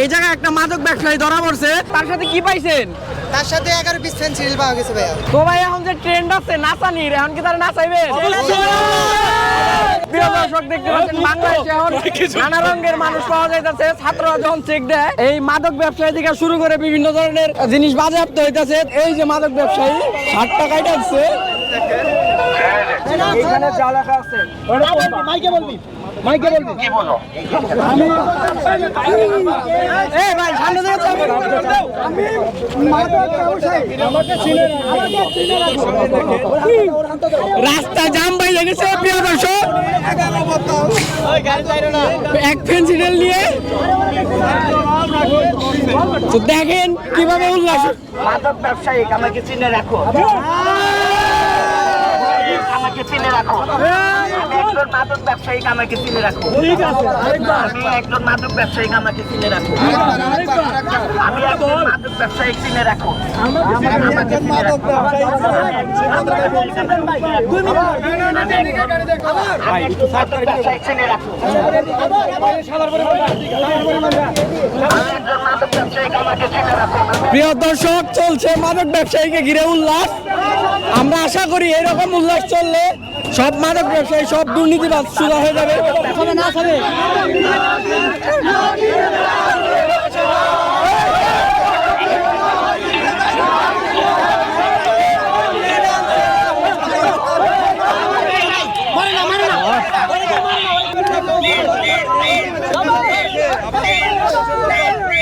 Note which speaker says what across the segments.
Speaker 1: এই জায়গায় একটা মাদক ব্যবসায়ী ধরা পড়ছে। তার সাথে কি পাইছেন?
Speaker 2: তার সাথে এগারো পিস ফেন্সিল পাওয়া গেছে ভাইয়া।
Speaker 1: তো ভাই এখন যে ট্রেন্ড আছে নাচানির এখন কি তারা নাচাইবে প্রিয় দর্শক দেখতে পাচ্ছেন বাংলাদেশে এখন নানা রঙের মানুষ পাওয়া যাইতেছে ছাত্ররা যখন চেক দেয় এই মাদক ব্যবসায়ী থেকে শুরু করে বিভিন্ন ধরনের জিনিস বাজেয়াপ্ত হইতেছে। এই যে মাদক ব্যবসায়ী ষাট টাকায় যা লেখা আছে মাইকে বলবি। মাইকে বলবি? কি বলো? এই ভাই সামনে দিয়ে চাপো। রাস্তা জাম ভাই লেগেছে প্রিয় দর্শক। এক পেন্সিল নিয়ে। দেখেন কীভাবে উল্লাস।
Speaker 3: মাদক ব্যবসায়িক আমাকে চিনে রাখো। আমাকে চিনে রাখো আমি একজন মাদক ব্যবসায়িক আমাকে চিনে রাখো আমি একজন মাদক ব্যবসায়িক আমাকে চিনে রাখো আমি একজন মাদক ব্যবসায়িক চিনে রাখো আমাকে চিনে রাখো আমি একজন মাদক ব্যবসায়িক চিনে রাখো
Speaker 1: প্রিয় দর্শক চলছে মাদক ব্যবসায়ীকে ঘিরে উল্লাস। আমরা আশা করি এরকম উল্লাস চললে সব মাদক ব্যবসায়ী সব দুর্নীতিবাদ সুদা হয়ে যাবে।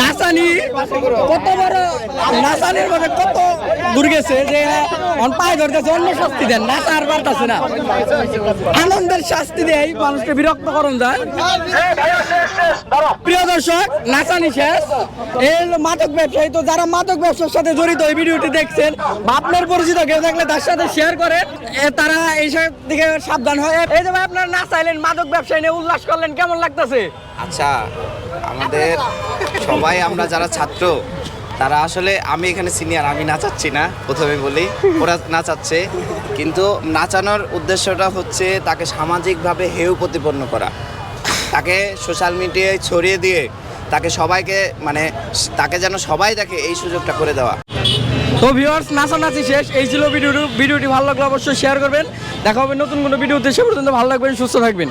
Speaker 1: নাসানি, কত বড় নাসানির মধ্যে কত দূর গেছে যে পায়ে অন্য শাস্তি দেন না। আনন্দের শাস্তি দেয়, মানুষকে বিরক্ত করুন যায় প্রিয় দর্শক নাচানি শেষ। এই মাদক ব্যবসায়ী। তো যারা মাদক ব্যবসার সাথে জড়িত এই ভিডিওটি দেখছেন, আপনার পরিচিত কেউ থাকলে তার সাথে শেয়ার করেন। তারা এইসব দিকে সাবধান হয়। এই যে আপনারা নাচাইলেন মাদক ব্যবসায়ী নিয়ে উল্লাস করলেন, কেমন লাগতেছে?
Speaker 4: আচ্ছা আমাদের সবাই আমরা যারা ছাত্র, তারা আসলে আমি এখানে সিনিয়র আমি নাচাচ্ছি না, প্রথমে বলি, ওরা নাচাচ্ছে। কিন্তু নাচানোর উদ্দেশ্যটা হচ্ছে তাকে সামাজিকভাবে হেয় প্রতিপন্ন করা। তাকে সোশ্যাল মিডিয়ায় ছড়িয়ে দিয়ে তাকে সবাইকে মানে তাকে যেন সবাই তাকে এই সুযোগটা করে দেওয়া।
Speaker 1: তো ভিউয়ার্স নাচানাচি শেষ। এই ছিল ভিডিওটি। ভিডিওটি ভালো লাগলে অবশ্যই শেয়ার করবেন। দেখা হবে নতুন কোনো ভিডিওতে। সে পর্যন্ত ভালো লাগবেন সুস্থ থাকবেন।